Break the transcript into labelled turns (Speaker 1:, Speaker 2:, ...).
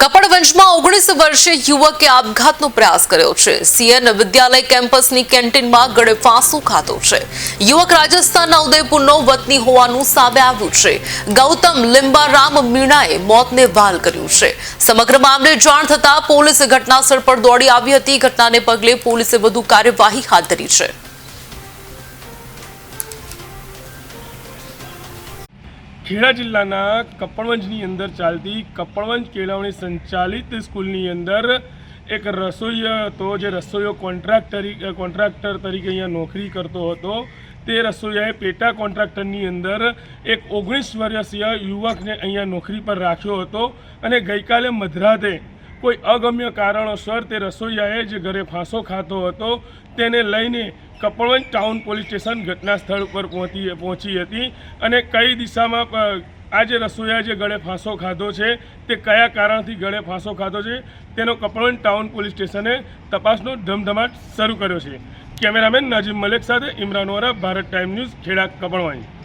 Speaker 1: કપડવંજમાં ઓગણીસ વર્ષે યુવકે આપઘાતનો પ્રયાસ કર્યો છે. સીએન વિદ્યાલય કેમ્પસની કેન્ટીનમાં ગળે ફાંસું ખાતો છે. યુવક રાજસ્થાનના ઉદયપુરનો વતની હોવાનું સામે આવ્યું છે. ગૌતમ લિંબારામ મીણાએ મોતને વાલ કર્યું છે. સમગ્ર મામલે જાણ થતાં પોલીસ ઘટનાસ્થળ પર દોડી આવી હતી. ઘટનાને પગલે પોલીસે વધુ કાર્યવાહી હાથ ધરી છે.
Speaker 2: ખેડા જિલ્લાના કપડવંજની અંદર ચાલતી કપડવંજ કેળવણી સંચાલિત સ્કૂલની અંદર એક રસોઈયો હતો, જે રસોઈયો કોન્ટ્રાક્ટ તરીકે કોન્ટ્રાક્ટર તરીકે અહીંયા નોકરી કરતો હતો. તે રસોઈયાએ પેટા કોન્ટ્રાક્ટરની અંદર એક ઓગણીસ વર્ષીય યુવકને અહીંયા નોકરી પર રાખ્યો હતો અને ગઈકાલે મધરાતે કોઈ અગમ્ય કારણોસર તે રસોઈયાએ જે ઘરે ફાંસો ખાતો હતો. તેને લઈને કપડવંજ ટાઉન પોલીસ સ્ટેશન ઘટના સ્થળ પર પહોંચી પહોંચી હતી અને કઈ દિશામાં આ જે રસોઈયા જે ગળે ફાંસો ખાધો છે, તે કયા કારણથી ગળે ફાંસો ખાધો છે, તેનો કપડવંજ ટાઉન પોલીસ સ્ટેશને તપાસનો ધમધમાટ શરૂ કર્યો છે. કેમેરામેન નાજીમ મલેક સાથે ઇમરાન વોરા, ભારત ટાઈમ ન્યૂઝ, ખેડા, કપડવંજ.